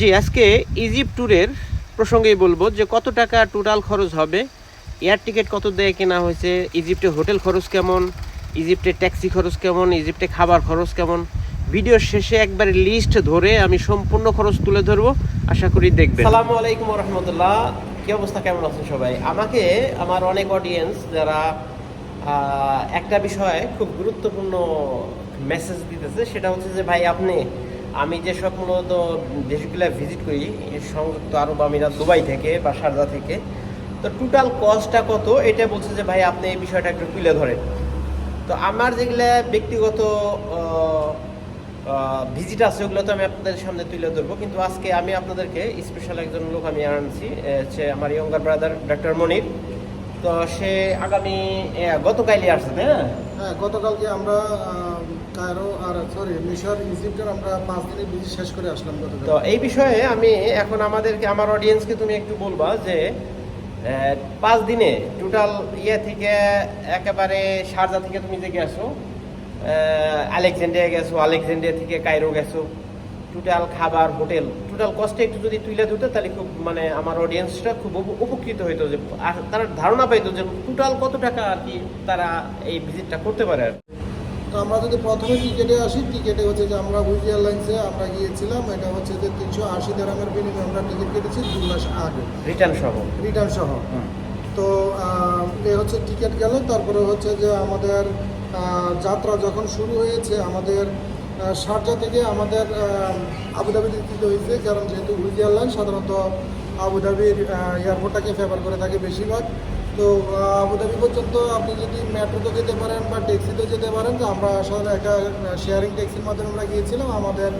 জি, আজকে ইজিপ্ট ট্যুরের প্রসঙ্গেই বলব যে কত টাকা টোটাল খরচ হবে এয়ার টিকিট কত দেয়, কেনা হয়েছে ইজিপ্টে হোটেল খরচ কেমন ইজিপ্টে ট্যাক্সি খরচ কেমন ইজিপ্টে খাবার খরচ কেমন ভিডিওর শেষে একবারে লিস্ট ধরে আমি সম্পূর্ণ খরচ তুলে ধরবো, আশা করি দেখবেন। আসসালামু আলাইকুম রহমতুল্লাহ। কি অবস্থা, কেমন আছেন সবাই? আমাকে, আমার অনেক অডিয়েন্স যারা একটা বিষয়ে খুব গুরুত্বপূর্ণ মেসেজ দিতেছে, সেটা হচ্ছে যে, ভাই, আপনি আমি যে সব মূলত দেশগুলো ভিজিট করি সংযুক্ত আরব আমিরাত, দুবাই থেকে বা শারজা থেকে, তো টোটাল কস্টটা কত? এটা বলছে যে, ভাই, আপনি এই বিষয়টা একটু তুলে ধরেন। তো আমার যেগুলো ব্যক্তিগত ভিজিট আছে, ওগুলো তো আমি আপনাদের সামনে তুলে ধরবো। কিন্তু আজকে আমি আপনাদেরকে স্পেশাল একজন লোক আমি আনছি হচ্ছে আমার ইয়ঙ্গার ব্রাদার ডক্টর মনির। তো সে আগামী গতকালই আসছে তাই না? হ্যাঁ গতকালকে আমরা কায়রো আর সরি মিশর ইজিপ্টের আমরা পাঁচ দিনের ভিজিট শেষ করে আসলাম গতকাল। তো এই বিষয়ে আমি এখন আমাদেরকে আমার অডিয়েন্সকে তুমি একটু বলবা যে পাঁচ দিনে টোটাল ইয়ে থেকে একেবারে শারজা থেকে তুমি যে গেছো আলেকজান্ড্রিয়া গেছো আলেকজান্ড্রিয়া থেকে কায়রো গেছো টোটাল খাবার হোটেল টোটাল কস্টে একটু যদি তুলে ধরতে তাহলে খুব মানে আমার অডিয়েন্সটা খুব উপ- উপকৃত হইতো যে আর তারা ধারণা পাইতো যে টোটাল কত টাকা আর কি তারা এই ভিজিটটা করতে পারে আর। তো আমরা যদি প্রথমে টিকেটে আসি টিকেটে হচ্ছে যে আমরা উইজ এয়ারলাইন্সে আমরা গিয়েছিলাম এটা হচ্ছে যে তিনশো আশি দেরামের বিনিময়ে আমরা টিকিট কেটেছি দুই মাস আগে। রিটার্ন সহ। রিটার্ন সহ। তো এ হচ্ছে টিকিট গেল তারপরে হচ্ছে যে আমাদের যাত্রা যখন শুরু হয়েছে আমাদের শারজা থেকে আমাদের আহ, আবুধাবি দিতে হয়েছে কারণ যেহেতু উইজ এয়ারলাইন সাধারণত আবুধাবির এয়ারপোর্টটাকে ফেভার করে থাকে বেশিরভাগ। তো আবুধাবি পর্যন্ত আপনি যদি মেট্রোতে যেতে পারেন বা ট্যাক্সিতে যেতে পারেন তো আমরা সাধারণত একটা শেয়ারিং ট্যাক্সির মাধ্যমে আমরা গিয়েছিলাম। আমাদের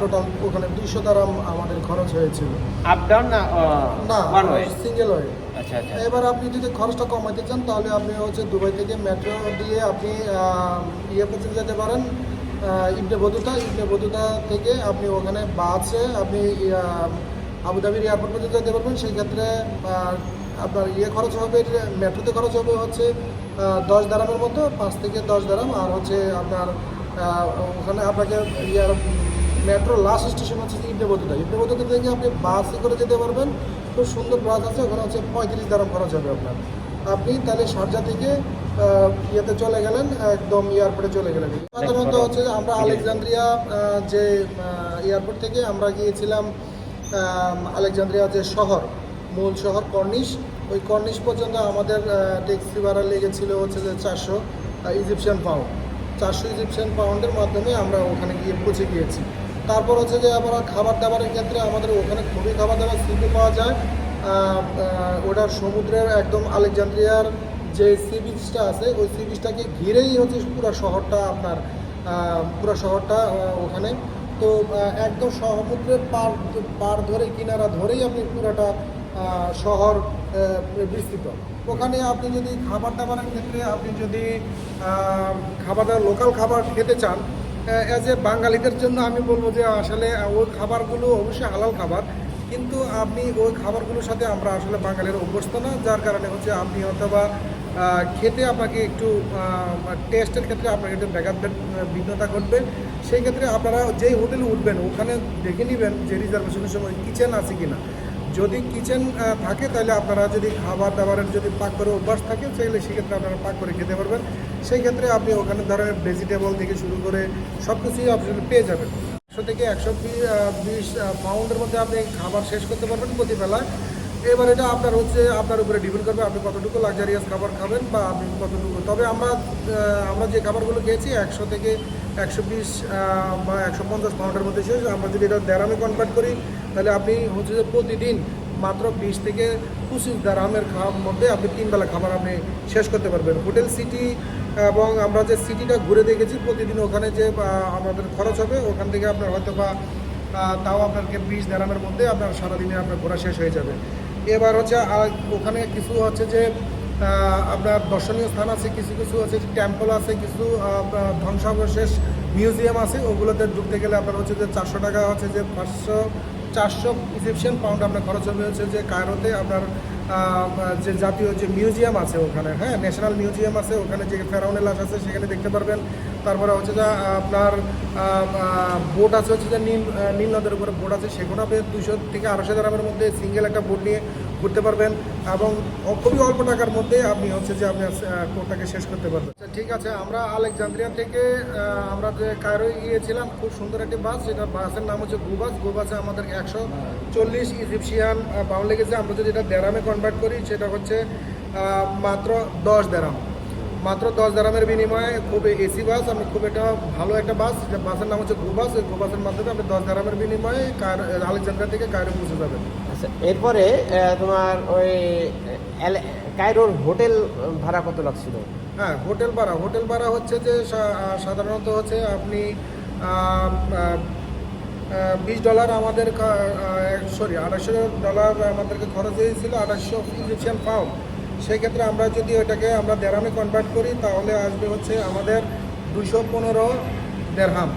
টোটাল ওখানে দুশো দারাম আমাদের খরচ হয়েছিল। আপ ডাউন না না সিঙ্গেল আচ্ছা আচ্ছা। এবার আপনি যদি খরচটা কমাতে চান তাহলে আপনি হচ্ছে দুবাই থেকে মেট্রো দিয়ে আপনি ইয়ে পর্যন্ত যেতে পারেন ইবনে বদুতা ইবনে বদুতা থেকে আপনি ওখানে বাসে আপনি আবুধাবির এয়ারপোর্ট পর্যন্ত যেতে পারবেন। সেই ক্ষেত্রে আপনার ইয়ে খরচ হবে, মেট্রোতে খরচ হবে হচ্ছে দশ দারামের মতো, পাঁচ থেকে দশ দারাম। আর হচ্ছে আপনার ওখানে আপনাকে ইয়ার, মেট্রো লাস্ট স্টেশন হচ্ছে ইবনে বতুতা ইবনে বতুতা থেকে আপনি বাসে করে যেতে পারবেন। খুব সুন্দর বাস আছে, ওখানে হচ্ছে পঁয়ত্রিশ দারাম খরচ হবে আপনার। আপনি তাহলে শারজা থেকে ইয়েতে চলে গেলেন একদম এয়ারপোর্টে চলে গেলেন। সাধারণত হচ্ছে যে আমরা আলেকজান্দ্রিয়া যে এয়ারপোর্ট থেকে আমরা গিয়েছিলাম আলেকজান্দ্রিয়া যে শহর মূল শহর কর্নিশ। ওই কর্নিশ পর্যন্ত আমাদের ট্যাক্সি ভাড়া লেগেছিল হচ্ছে যে চারশো ইজিপশিয়ান পাউন্ড চারশো ইজিপশিয়ান পাউন্ডের মাধ্যমে আমরা ওখানে গিয়ে পৌঁছে গিয়েছি। তারপর হচ্ছে যে আমরা খাবার দাবারের ক্ষেত্রে আমাদের ওখানে খুবই খাবার দাবার সিপি পাওয়া যায়। ওটার সমুদ্রের একদম আলেকজান্দ্রিয়ার যে সি বিচটা আছে, ওই সি বিচটাকে ঘিরেই হচ্ছে পুরো শহরটা আপনার পুরো শহরটা ওখানে। তো একদম সমুদ্রের পার পার ধরে, কিনারা ধরেই আপনি পুরোটা শহর বিস্তৃত। ওখানে আপনি যদি খাবার দাবারের ক্ষেত্রে আপনি যদি খাবার দাবার লোকাল খাবার খেতে চান অ্যাজ এ বাঙালিদের জন্য আমি বলব যে আসলে ওই খাবারগুলো অবশ্যই হালাল খাবার। কিন্তু আপনি ওই খাবারগুলোর সাথে আমরা আসলে বাঙালির অভ্যস্ত না, যার কারণে হচ্ছে আপনি অথবা খেতে আপনাকে একটু টেস্টের ক্ষেত্রে আপনাকে একটু ব্যাঘাত ভিন্নতা ঘটবে। সেই ক্ষেত্রে আপনারা যেই হোটেলে উঠবেন, ওখানে দেখে নেবেন যে রিজার্ভেশনের সময় কিচেন আছে কি না যদি কিচেন থাকে, তাহলে আপনারা যদি খাবার দাবারের যদি পাক করে অভ্যাস থাকে, তাহলে সেক্ষেত্রে আপনারা পাক করে খেতে পারবেন। সেই ক্ষেত্রে আপনি ওখানে ধরেন ভেজিটেবল থেকে শুরু করে সব কিছুই আপনি পেয়ে যাবেন। একশো থেকে একশো বিশ পাউন্ডের মধ্যে আপনি খাবার শেষ করতে পারবেন প্রতিবেলা এবার এটা আপনার হচ্ছে, আপনার উপরে ডিপেন্ড করবে আপনি কতটুকু লাক্সারিয়াস খাবার খাবেন বা আপনি কতটুকু তবে আমরা আমরা যে খাবারগুলো খেয়েছি, একশো থেকে একশো বিশ বা একশো পঞ্চাশ পাউন্ডের মধ্যে শেষ। আমরা যদি এটা দেড়ামে কনভার্ট করি, তাহলে আপনি হচ্ছে যে প্রতিদিন মাত্র বিশ থেকে পঁচিশ দেরামের খাওয়ার মধ্যে আপনি তিনবেলা খাবার আপনি শেষ করতে পারবেন। হোটেল সিটি এবং আমরা যে সিটিটা ঘুরে দেখেছি, প্রতিদিন ওখানে যে আমাদের খরচ হবে, ওখান থেকে আপনার হয়তো বা তাও আপনাকে বিশ দেরামের মধ্যে আপনার সারাদিনে আপনার ঘোরা শেষ হয়ে যাবে। এবার হচ্ছে ওখানে কিছু হচ্ছে যে আপনার দর্শনীয় স্থান আছে, কিছু কিছু আছে টেম্পল আছে, কিছু ধ্বংসাবশেষ মিউজিয়াম আছে, ওগুলোতে ঢুকতে গেলে আপনার হচ্ছে যে চারশো টাকা হচ্ছে যে পাঁচশো চারশো ইজিপশিয়ান পাউন্ড আপনার খরচ হবে হচ্ছে যে কায়রোতে আপনার যে জাতীয় যে মিউজিয়াম আছে ওখানে হ্যাঁ? ন্যাশনাল মিউজিয়াম আছে, ওখানে যে ফেরাউনের লাশ আছে, সেখানে দেখতে পারবেন। তারপরে হচ্ছে যে আপনার বোট আছে হচ্ছে যে নীল নীল নদের উপরে বোট আছে, সেগুলো আপনি দুশো থেকে আড়াইশো গ্রামের মধ্যে সিঙ্গেল একটা বোট নিয়ে ঘুরতে পারবেন এবং খুবই অল্প টাকার মধ্যে আপনি হচ্ছে যে আপনি কোর্টটাকে শেষ করতে পারবেন। আচ্ছা, ঠিক আছে আমরা আলেকজান্দ্রিয়া থেকে আমরা যে কায়রো গিয়েছিলাম খুব সুন্দর একটি বাস যেটা বাসের নাম হচ্ছে গুবাস গুবাসে আমাদের একশো চল্লিশ ইজিপশিয়ান পাউন্ড লেগেছে। আমরা যদি এটা দেরামে কনভার্ট করি সেটা হচ্ছে মাত্র দশ দেরাম মাত্র দশ দেরামের বিনিময়ে খুব এসি বাস আমি খুব একটা ভালো একটা বাস বাসের নাম হচ্ছে গোবাস ওই গোবাসের মাধ্যমে আপনি দশ দেরামের বিনিময়ে কার আলেকজান্দ্রিয়া থেকে কায়রো পৌঁছে যাবেন। আচ্ছা এরপরে তোমার ওই কায়রোর হোটেল ভাড়া কত লাগছিল? হ্যাঁ হোটেল ভাড়া হোটেল ভাড়া হচ্ছে যে সাধারণত হচ্ছে আপনি বিশ ডলার আমাদের সরি আড়াইশো ডলার আমাদেরকে খরচ হয়েছিল আড়াইশো ইজিপশিয়ান পাউন্ড। সেক্ষেত্রে আমরা যদি ওটাকে আমরা দেড়হামে কনভার্ট করি তাহলে আসবে হচ্ছে আমাদের দুশো পনেরো দেড়হাম।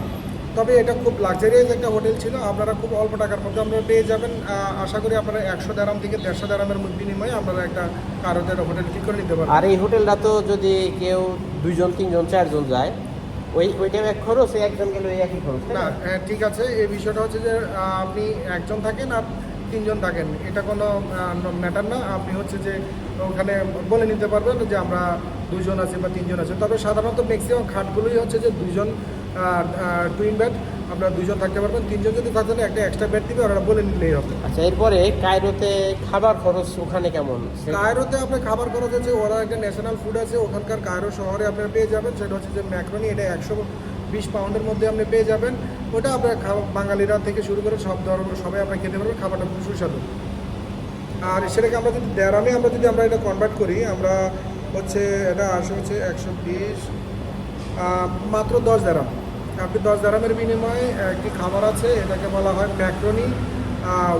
তবে এটা খুব লাক্সারিয়াস একটা হোটেল ছিল আপনারা খুব অল্প টাকার মধ্যে আপনারা পেয়ে যাবেন। আশা করি আপনারা একশো দেড়াম থেকে দেড়শো দেড়ামের বিনিময়ে আপনারা একটা কারোদের হোটেল ঠিক করে নিতে পারবেন। আর এই হোটেলটা তো যদি কেউ দুইজন তিনজন চারজন যায় ওই ওইটাও এক খরচ একজন গেলে ওই একই খরচ না? হ্যাঁ, ঠিক আছে। এই বিষয়টা হচ্ছে যে আপনি একজন থাকেন আর তিনজন থাকেন। এটা কোনো ম্যাটার না। আপনি হচ্ছে যে ওখানে বলে নিতে পারবেন যে আমরা দুজন আছি বা তিনজন আছি। তবে সাধারণত ম্যাক্সিমাম খাটগুলোই হচ্ছে যে দুজন টুইন বেড আপনারা দুজন থাকতে পারবেন। তিনজন যদি থাকেন একটা এক্সট্রা বেড দিবে ওরা বলে নিলেই হবে। আচ্ছা এরপরে কায়রোতে খাবার খরচ ওখানে কেমন? কায়রোতে আপনার খাবার খরচ আছে ওরা একটা ন্যাশনাল ফুড আছে। ওখানকার কায়রো শহরে আপনারা পেয়ে যাবেন। সেটা হচ্ছে যে ম্যাক্রনি এটা একশো বিশ পাউন্ডের মধ্যে আপনি পেয়ে যাবেন। ওটা আপনার বাঙালিরা থেকে শুরু করে সব ধরনের, সবাই আপনার খেতে পারবেন খাবারটা খুব সুস্বাদু। আর সেটাকে আমরা যদি দেড়ামে আমরা যদি আমরা এটা কনভার্ট করি, আমরা হচ্ছে এটা আসে হচ্ছে একশো বিশ মাত্র দশ দেরাম আপনি দশ দেরামের বিনিময়ে একটি খাবার আছে, এটাকে বলা হয় ম্যাক্রনি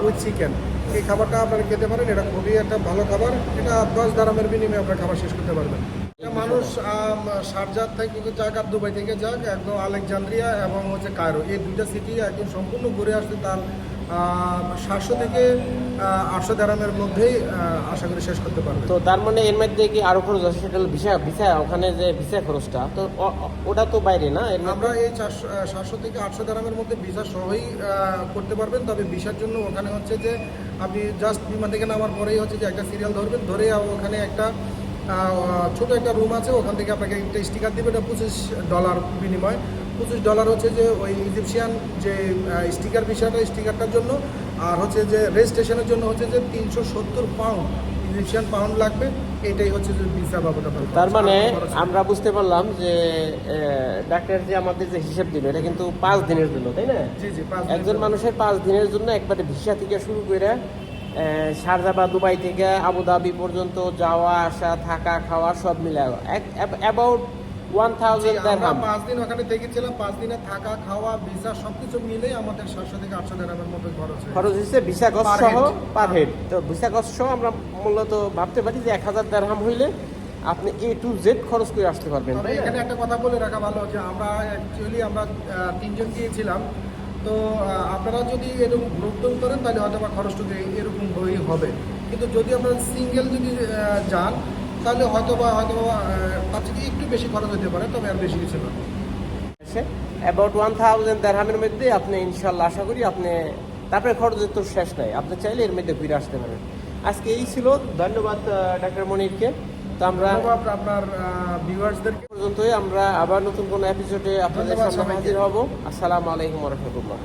উইথ চিকেন এই খাবারটা আপনারা খেতে পারেন, এটা খুবই একটা ভালো খাবার। এটা দশ দারামের বিনিময়ে আপনার খাবার শেষ করতে পারবেন। মানুষ শারজাহ থেকে যাক আর দুবাই থেকে যাক একদম আলেকজান্দ্রিয়া এবং হচ্ছে কায়রো। এই দুইটা সিটি একদম সম্পূর্ণ ঘুরে আসতে তার সাতশো থেকে আটশো দারামের মধ্যেই আশা করি শেষ করতে পারবে। তো তার মানে এর মধ্যে কি আরও খরচ আছে? সেটা হলো ভিসা ভিসা ওখানে যে ভিসা খরচটা তো ওটা তো বাইরে না? এর আমরা এই চারশো সাতশো থেকে আটশো দারামের মধ্যে ভিসা সহই করতে পারবেন। তবে ভিসার জন্য ওখানে হচ্ছে যে আপনি জাস্ট বিমান থেকে নামার পরেই হচ্ছে যে একটা সিরিয়াল ধরবেন ধরে ওখানে একটা ছোট একটা রুম আছে ওখান থেকে আপনাকে একটা স্টিকার দিবে এটা পঁচিশ ডলার বিনিময়। পঁচিশ ডলার হচ্ছে যে ওই ইজিপশিয়ান যে স্টিকার বিষয়টা স্টিকারটার জন্য। আর হচ্ছে যে রেজিস্ট্রেশনের জন্য হচ্ছে যে তিনশো সত্তর পাউন্ড ইজিপশিয়ান পাউন্ড লাগবে। এটাই হচ্ছে যে ভিসা আপনার তার মানে আমরা বুঝতে পারলাম যে ডাক্তার যে আমাদের যে হিসাব দিল এটা কিন্তু পাঁচ দিনের জন্য তাই না? জি জি পাঁচ একজন মানুষের পাঁচ দিনের জন্য একবারে ভিসা থেকে শুরু করে শারজা বা দুবাই থেকে আবুধাবি পর্যন্ত যাওয়া আসা থাকা খাওয়া সব মিলে অ্যাবাউট ওয়ান থাউজেন্ড পাঁচ দিন ওখানে থেকেছিলাম পাঁচ দিনে থাকা খাওয়া ভিসা সবকিছু মিলেই আমাদের সাতশো থেকে আটশো দেড়ামের মতো খরচ খরচ হচ্ছে ভিসা কস্ট সহ। পার হেড তো ভিসা কস্ট সহ আমরা মূলত ভাবতে পারি যে এক হাজার দেড়হাম হইলে আপনি এ টু জেড খরচ করে আসতে পারবেন? এখানে একটা কথা বলে রাখা ভালো যে আমরা অ্যাকচুয়ালি আমরা তিনজন গিয়েছিলাম। তো আপনারা যদি এরকম গ্রুপ করেন, তাহলে হয়তো বা এরকম হয়েই হবে। কিন্তু যদি আপনারা সিঙ্গেল যদি যান, তাহলে হয়তো বা, হয়তো তার থেকে একটু বেশি খরচ হতে পারে, তবে আর বেশি কিছু না। অ্যাবাউট ওয়ান থাউজেন্ড দেড়হামের মধ্যে আপনি ইনশাল্লাহ আশা করি আপনি, তারপরে খরচের তো শেষ নাই। আপনি চাইলে এর মধ্যে ফিরে আসতে পারেন। আজকে এই ছিল। ধন্যবাদ ডাক্তার মনিরকে। তো আমরা আপনার ভিউয়ার্সদের পর্যন্তই। আমরা আবার নতুন কোনো এপিসোডে আপনাদের সামনে হাজির হব। আসসালামু আলাইকুম রহমতুল্লাহ।